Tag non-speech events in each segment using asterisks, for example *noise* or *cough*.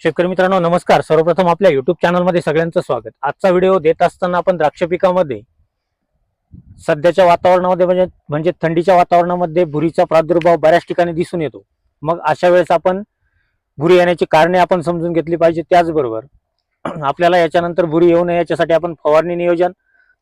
शेतकरी मित्रांनो नमस्कार. सर्वप्रथम आपल्या युट्यूब चॅनलमध्ये सगळ्यांचं स्वागत. आजचा व्हिडिओ देत असताना आपण द्राक्ष पिकामध्ये सध्याच्या वातावरणामध्ये म्हणजे म्हणजे थंडीच्या वातावरणामध्ये भुरीचा प्रादुर्भाव बऱ्याच ठिकाणी दिसून येतो. मग अशा वेळेस आपण भुरी येण्याची कारणे आपण समजून घेतली पाहिजे त्याचबरोबर आपल्याला याच्यानंतर भुरी येऊ नये याच्यासाठी आपण फवारणी नियोजन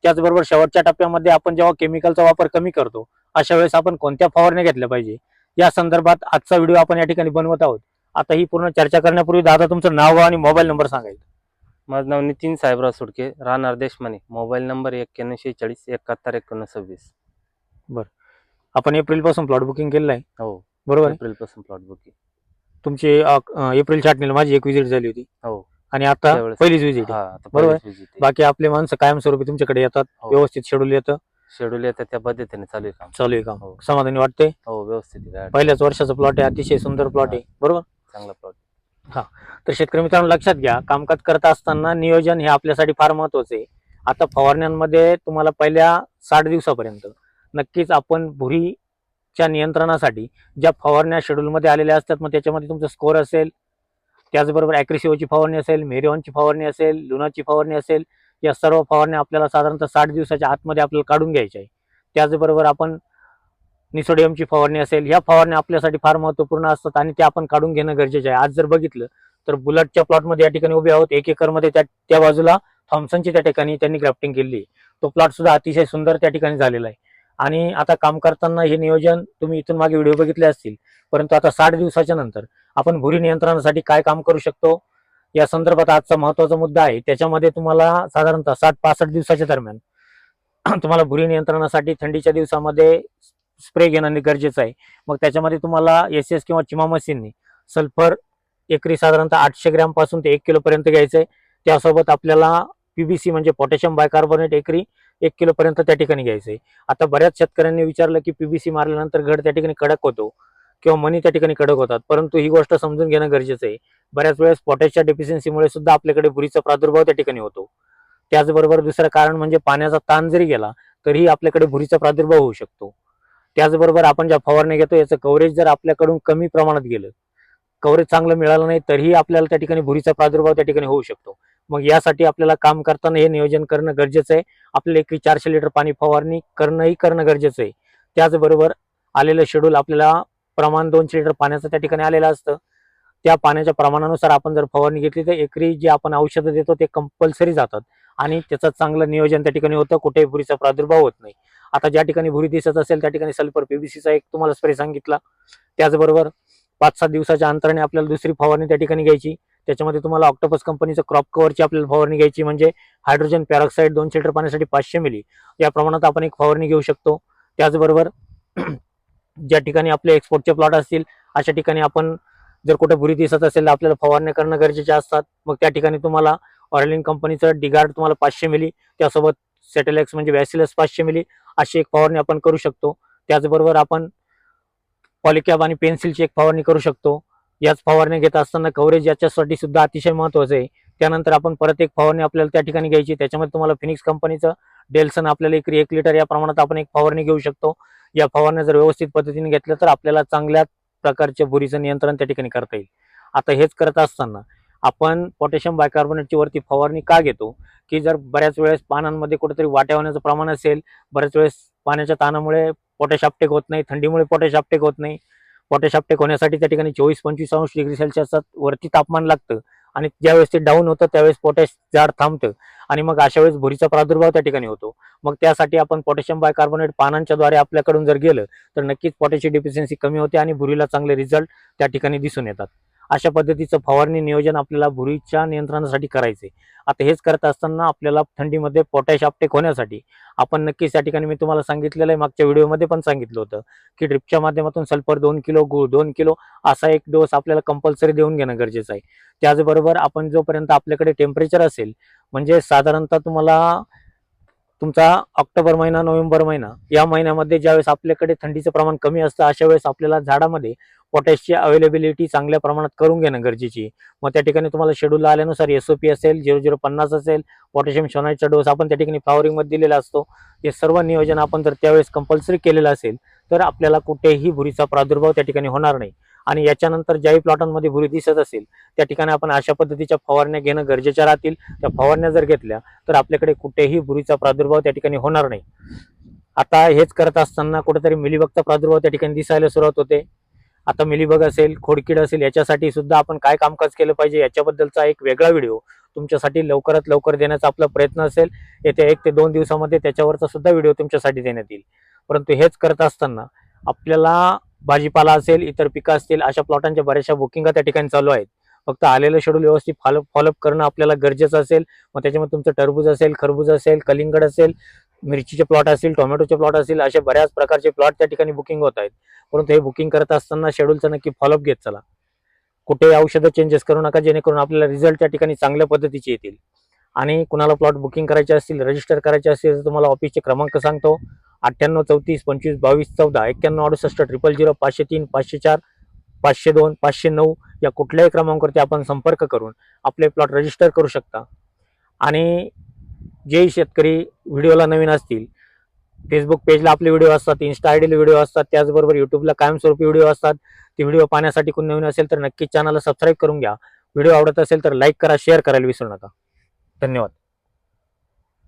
त्याचबरोबर शेवटच्या टप्प्यामध्ये आपण जेव्हा केमिकलचा वापर कमी करतो अशा वेळेस आपण कोणत्या फवारण्या घेतल्या पाहिजे? या संदर्भात आजचा व्हिडिओ आपण या ठिकाणी बनवत आहोत. आता ही पूर्ण चर्चा करण्यापूर्वी दादा तुमचं नाव आणि मोबाईल नंबर सांगायचं माझं नाव नितीन साहेबराव सुडके राहणार देशमाने. मोबाईल नंबर एक्क्याण्णव शेहेचाळीस एकाहत्तर एकोणीस सव्वीस. आपण एप्रिलपासून प्लॉट बुकिंग केलेलं आहे. हो. बरोबर आहे? एप्रिलपासून प्लॉट बुकिंग तुमची अ, एप्रिल छाटणीला माझी एक विजिट झाली होती. हो. आणि आता त्यावेळेस- पहिलीच विजिट हा आता बरोबर पहिलीच visit आहे. बाकी आपले माणसं कायमस्वरूपी तुमच्याकडे येतात. हो. व्यवस्थित शेड्यूल येतं. शेड्यूल येतं त्या पद्धतीने चालू आहे काम. चालू आहे काम. हो. समाधानी वाटते हो व्यवस्थित आहे, पहिल्याच वर्षाचा प्लॉट आहे. अतिशय सुंदर प्लॉट आहे. बरोबर. चांगला प्लॉट तर शेतकरी मित्रांनो लक्षात घ्या कामकाज करत असताना नियोजन हे आपल्यासाठी फार महत्त्वाचे आहे. आता फवारण्यांमध्ये तुम्हाला पहिल्या साठ दिवसापर्यंत नक्कीच आपण भुरीच्या नियंत्रणासाठी ज्या फवारण्या शेड्यूलमध्ये आलेल्या असतात मग त्याच्यामध्ये तुमचा स्कोर असेल त्याचबरोबर ॲक्रिसिओची फवारणी असेल मेरिओनची फवारणी असेल लुनाची फवारणी असेल या सर्व फवारण्या आपल्याला साधारणतः साठ दिवसाच्या आतमध्ये आपल्याला काढून घ्यायच्या आहे त्याचबरोबर आपण निसोडियमची फवारणी असेल ह्या फवारण्या आपल्यासाठी फार महत्त्वपूर्ण असतात आणि त्या आपण काढून घेणं गरजेचं आहे. आज जर बघितलं तर बुलटच्या प्लॉटमध्ये या ठिकाणी उभे आहोत. एक एकरमध्ये त्या त्या बाजूला थॉम्सनची त्या ठिकाणी त्यांनी ग्राफ्टिंग केली तो प्लॉट सुद्धा अतिशय सुंदर त्या ठिकाणी झालेला आहे. आणि आता काम करताना हे नियोजन तुम्ही इथून मागे व्हिडिओ बघितले असतील परंतु आता साठ दिवसाच्या नंतर आपण भुरी नियंत्रणासाठी काय काम करू शकतो या संदर्भात आजचा महत्त्वाचा मुद्दा आहे. त्याच्यामध्ये तुम्हाला साधारणतः साठ पासष्ट दिवसाच्या दरम्यान *clears throat* तुम्हाला भुरी नियंत्रणासाठी थंडीच्या दिवसामध्ये स्प्रे घेणं गरजेचं आहे. मग त्याच्यामध्ये तुम्हाला एस एस किंवा चिमामसीननी सल्फर एकरी साधारणतः आठशे ग्रॅमपासून ते एक किलोपर्यंत घ्यायचं आहे त्यासोबत आपल्याला पीबीसी म्हणजे पोटॅशियम बायकार्बोनेट एकरी एक किलोपर्यंत त्या ठिकाणी घ्यायचं आहे आता बऱ्याच शेतकऱ्यांनी विचारलं की पीबीसी मारल्यानंतर घड त्या ठिकाणी कडक होतो किंवा मनी त्या ठिकाणी कडक होतात. परंतु ही गोष्ट समजून घेणं गरजेचं आहे. बऱ्याच वेळेस पोटॅशच्या डेफिशियन्सीमुळे सुद्धा आपल्याकडे बुरीचा प्रादुर्भाव त्या ठिकाणी होतो. त्याचबरोबर दुसरं कारण म्हणजे पाण्याचा ताण जरी गेला तरीही आपल्याकडे भुरीचा प्रादुर्भाव होऊ शकतो. त्याचबरोबर आपण ज्या फवारणी घेतो याचं कव्हरेज जर आपल्याकडून कमी प्रमाणात गेलं कव्हरेज चांगलं मिळालं नाही तरीही आपल्याला त्या ठिकाणी भुरीचा प्रादुर्भाव त्या ठिकाणी होऊ शकतो. मग यासाठी आपल्याला काम करताना हे नियोजन करणं गरजेचं आहे. आपल्याला एकरी चारशे लिटर पाणी फवारणी करणंही करणं गरजेचं आहे. त्याचबरोबर आलेलं शेड्यूल आपल्याला प्रमाण दोनशे लिटर पाण्याचं त्या ठिकाणी आलेलं असतं. त्या पाण्याच्या प्रमाणानुसार आपण जर फवारणी घेतली तर एकरी जे आपण औषधं देतो ते कंपल्सरी जातात. आणि त्याचं चांगलं नियोजन त्या ठिकाणी होतं. कुठेही भुरीचा प्रादुर्भाव होत नाही. आता ज्या ठिकाणी भुरी दिसत असेल त्या ठिकाणी सल्फर पीबीसीचा एक तुम्हाला स्प्रे सांगितला. त्याचबरोबर पाच सात दिवसाच्या अंतराने आपल्याला दुसरी फवारणी त्या ठिकाणी घ्यायची. त्याच्यामध्ये तुम्हाला ऑक्टोपस कंपनीचं क्रॉप कव्हरची आपल्याला फवारणी घ्यायची म्हणजे हायड्रोजन पॅरॉक्साईड दोन लिटर पाण्यासाठी पाचशे मिली या प्रमाणात आपण एक फवारणी घेऊ शकतो. त्याचबरोबर *clears throat* ज्या ठिकाणी आपले एक्सपोर्टचे प्लॉट असतील अशा ठिकाणी आपण जर कुठे भुरी दिसत असेल तर आपल्याला फवारण्या करणं गरजेचे असतात. मग त्या ठिकाणी तुम्हाला ऑर्लिन कंपनीचं डिगार्ड तुम्हाला पाचशे मिली त्यासोबत सॅटेलॅक्स म्हणजे वॅसिलस पाचशे मिली अशी एक फवारणी आपण करू शकतो. त्याचबरोबर आपण पॉलिकॅब आणि पेन्सिलची एक फवारणी करू शकतो. याच फवारणी घेत असताना कव्हरेज याच्यासाठी सुद्धा अतिशय महत्वाचं आहे. त्यानंतर आपण परत एक फवारणी आपल्याला त्या ठिकाणी घ्यायची. त्याच्यामध्ये तुम्हाला फिनिक्स कंपनीचं डेल्सन आपल्याला एकरी एक लिटर या प्रमाणात आपण एक फवारणी घेऊ शकतो. या फवारण्या जर व्यवस्थित पद्धतीने घेतल्या तर आपल्याला चांगल्या प्रकारच्या बुरीचं नियंत्रण त्या ठिकाणी करता येईल. आता हेच करत असताना आपण पोटॅशियम बायकार्बोनेटची वरती फवारणी का घेतो? की जर बऱ्याच वेळेस पानांमध्ये कुठेतरी वाट्या होण्याचं प्रमाण असेल बऱ्याच वेळेस पाण्याच्या ताणामुळे पोटॅशशापटेक होत नाही थंडीमुळे पोटॅश आपटेक होत नाही. पोटॅश आपटेक होण्यासाठी त्या ठिकाणी चोवीस पंचवीस अंश डिग्री सेल्सिअस वरती तापमान लागतं. आणि ज्यावेळेस ते डाऊन होतं त्यावेळेस पोटॅश जाड थांबतं. आणि मग अशा वेळेस भुरीचा प्रादुर्भाव त्या ठिकाणी होतो. मग त्यासाठी आपण पोटॅशियम बायकार्बोनेट पानांच्या द्वारे आपल्याकडून जर गेलं तर नक्कीच पोटॅशची डिफिशियन्सी कमी होते आणि भुरीला चांगले रिझल्ट त्या ठिकाणी दिसून येतात. अशा पद्धतीचं फवारणी नियोजन आपल्याला भुरीच्या नियंत्रणासाठी करायचे आता हेच करत असताना आपल्याला थंडीमध्ये पोटॅश आपटेक होण्यासाठी आपण नक्कीच त्या ठिकाणी मी तुम्हाला सांगितलेलं आहे मागच्या व्हिडिओमध्ये पण सांगितलं होतं की ड्रिपच्या माध्यमातून सल्फर दोन किलो गुळ दोन किलो असा एक डोस आपल्याला कंपल्सरी देऊन घेणं गरजेचं आहे. त्याचबरोबर आपण जोपर्यंत आपल्याकडे टेम्परेचर असेल म्हणजे साधारणतः तुम्हाला तुमचा ऑक्टोबर महिना नोव्हेंबर महिना या महिन्यामध्ये ज्यावेळेस आपल्याकडे थंडीचं प्रमाण कमी असतं अशा वेळेस आपल्याला झाडामध्ये पोटॅशची अवेलेबिलिटी चांगल्या प्रमाणात करून घेणं गरजेची मग त्या ठिकाणी तुम्हाला शेड्यूल आल्यानुसार एसओपी असेल झिरो झिरो पन्नास असेल पोटॅशियम शोनाईटचा डोस आपण त्या ठिकाणी फ्लॉवरिंगमध्ये दिलेला असतो. हे सर्व नियोजन आपण जर त्यावेळेस कंपल्सरी केलेलं असेल तर आपल्याला कुठेही भुरीचा प्रादुर्भाव त्या ठिकाणी होणार नाही. आणि याच्यानंतर ज्याही प्लॉटांमध्ये भुरी दिसत असेल त्या ठिकाणी आपण अशा पद्धतीच्या फवारण्या घेणं गरजेच्या राहतील. त्या फवारण्या जर घेतल्या तर आपल्याकडे कुठेही भुरीचा प्रादुर्भाव त्या ठिकाणी होणार नाही. आता हेच करत असताना कुठेतरी मिलीबगचा प्रादुर्भाव त्या ठिकाणी दिसायला सुरुवात होते. आता मिलीबग असेल खोडकीड असेल याच्यासाठी सुद्धा आपण काय कामकाज केलं पाहिजे याच्याबद्दलचा एक वेगळा व्हिडिओ तुमच्यासाठी लवकरात लवकर देण्याचा आपला प्रयत्न असेल. येत्या एक ते दोन दिवसामध्ये त्याच्यावरचा सुद्धा व्हिडिओ तुमच्यासाठी देण्यात येईल. परंतु हेच करत असताना आपल्याला भाजीपाला असेल इतर पिकं असतील अशा प्लॉटांच्या बऱ्याचशा बुकिंगा त्या ठिकाणी चालू आहेत. फक्त आलेलं शेड्यूल व्यवस्थित फॉलो फॉलोअप करणं आपल्याला गरजेचं असेल. मग त्याच्यामध्ये तुमचं टरबूज असेल खरबूज असेल कलिंगड असेल मिरचीचे प्लॉट असतील टोमॅटोचे प्लॉट असतील अशा बऱ्याच प्रकारचे प्लॉट त्या ठिकाणी बुकिंग होत आहेत. परंतु हे बुकिंग करत असताना शेड्यूलचं नक्की फॉलोअप घेत चला. कुठे औषधं चेंजेस करू नका जेणेकरून आपल्याला रिझल्ट त्या ठिकाणी चांगल्या पद्धतीचे येतील. आणि कुणाला प्लॉट बुकिंग करायचे असतील रजिस्टर करायचे असतील तर तुम्हाला ऑफिसचे क्रमांक सांगतो. अठ्ठ्याण्णव चौतीस पंचवीस बावीस चौदा एक्क्याण्णव अडुसष्ट ट्रिपल झिरो पाचशे तीन पाचशे चार पाचशे दोन पाचशे नऊ या कुठल्याही क्रमांकावरती आपण संपर्क करून आपले प्लॉट रजिस्टर करू शकता. आणि जे शेतकरी व्हिडिओला नवीन असतील फेसबुक पेजला आपले व्हिडिओ असतात इन्स्टा आय डीला व्हिडिओ असतात त्याचबरोबर यूट्यूबला कायमस्वरूपी व्हिडिओ असतात. ते व्हिडिओ पाहण्यासाठी कोण नवीन असेल तर नक्कीच चॅनलला सबस्क्राईब करून घ्या. व्हिडिओ आवडत असेल तर लाईक करा शेअर करायला विसरू नका. धन्यवाद.